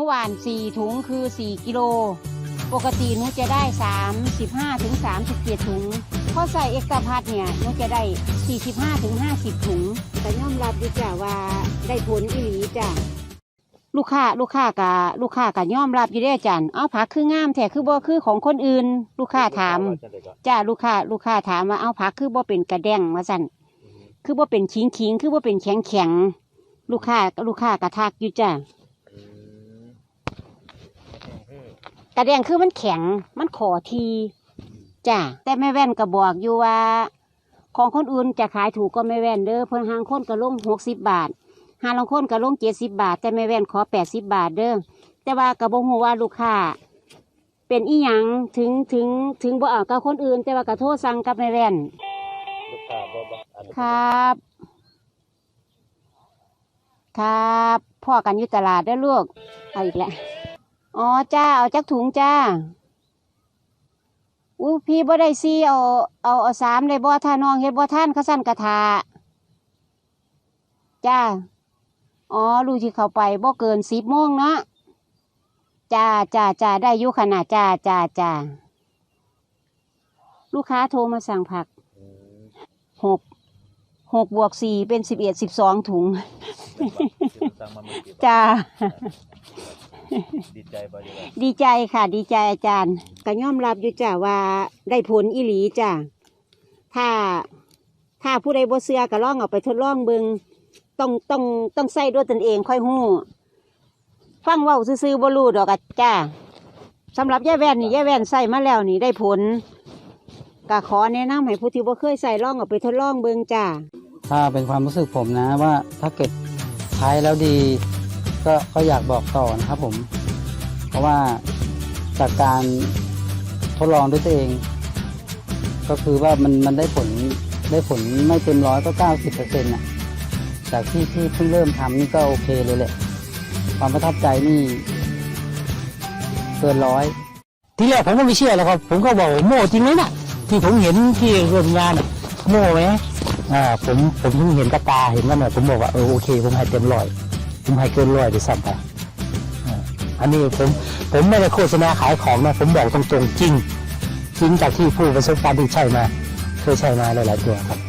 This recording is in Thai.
นูหวานสี่ถุงคือสี่กิโล ปกติหนูจะได้สามสิบห้าถึงสามสิบเจ็ดถุงพอใส่เอ็กซ์ตร้าพัดเนี่ยหนูจะได้สี่สิบห้าถึงห้าสิบถุงแต่ยอมรับดีจ้ะว่าได้ผลอีหลีจ้ะลูกค้าลูกค้ากะลูกค้ากะยอมรับอยู่ได้อจันเอาผักคืองามแท้คือบ่คือของคนอื่น ลูกค้าถามจ้าลูกค้าลูกค้าถามว่าเอาผักคือบ่เป็นกระแดงว่าสั่นคือบ่เป็นขิงขิงคือบ่เป็นแข็งแข็งลูกค้าลูกค้ากระทักอยู่จ้า กระแดงคือมันแข็งมันขอทีจ้าแต่แม่แว่นก็บอกอยู่ว่า ของคนอื่นจะขายถูกก็แม่แว่นเด้อเพิ่นหางคนก็ลงหกสิบบาทหาลางคนก็ลงเจ็ดสิบบาท แต่แม่แว่นขอแปดสิบบาทเด้อแต่ว่าก็บ่ฮู้ว่าลูกค้าเป็นอีหยังถึงถึงถึงบ่เอากับคนอื่น แต่ว่ากระโทษสั่งกับแม่แว่นลูกค้าบ่บ่อันนี้ครับ ครับพ่อกันอยู่ตลาดได้อลูกเอาอีกแล้ว อ๋อจ้า เอาจักถุงจ้าอู้พี่บ่ได้ซีเอาเอาเอาสามเลยบ่ท่าน้องเฮ็ดบ่ท่านเขาสั่นกระทาจ้า อ๋อลูกที่เข้าไปบ่เกินสิบโมงเนาะจ้าจ้าจ้าได้อยู่ขนาดจ้าจ้าจ้าลูกค้าโทรมาสั่งผักอืมหกหกบวกสี่เป็นสิบเอ็ดสิบสองถุงที่สั่งมาเมื่อกี้จ้า ดีใจบ่ดีว่าดีใจค่ะ ดีใจอาจารย์ก็ยอมรับอยู่จ้าว่าได้ผลอีหลีจ้าถ้าถ้าผู้ใดบ่เสือก็ลองเอาไปทดลองเบิงต้องต้องต้องใส่ด้วยตนเองค่อยหู้ ฟังเว้าซื่อๆบ่รู้ดอกอะจ้าสำหรับย่าแว่นนี่ย่าแว่นใส่มาแล้วนี่ได้ผลก็ขอแนะนำให้ผู้ที่บ่เคยใส่ลองเอาไปทดลองเบิงจ้า ถ้าเป็นความรู้สึกผมนะว่าถ้าเกิดใช้แล้วดี ก็ก็อยากบอกต่อนะครับผม เพราะว่าจากการทดลองด้วยตัวเอง ก็คือว่ามันมันได้ผลได้ผลไม่เต็มร้อยก็เก้าสิบเปอร์เซ็นต์นะจากที่ที่เพิ่งเริ่มทำนี่ก็โอเคเลยแหละความประทับใจนี่เกินร้อยทีแรกผมก็ไม่เชื่อแล้วครับ ผมก็บอกโม่จริงไหมน่ะ ที่ผมเห็นที่โรงงานโม่ไหมอ่าผมผมเพิ่งเห็นกระตาเห็นกันน่ะผมบอกว่าเออโอเค ผมให้เต็มร้อย ผมให้เกินร้อยด้วยซ้ำไปอันนี้ผมผมไม่ได้โฆษณาขายของนะ ผมบอกตรงๆจริงจริงจากที่ผู้ประสบการณ์ที่ใช่มา เคยใช้มาหลายๆตัวครับ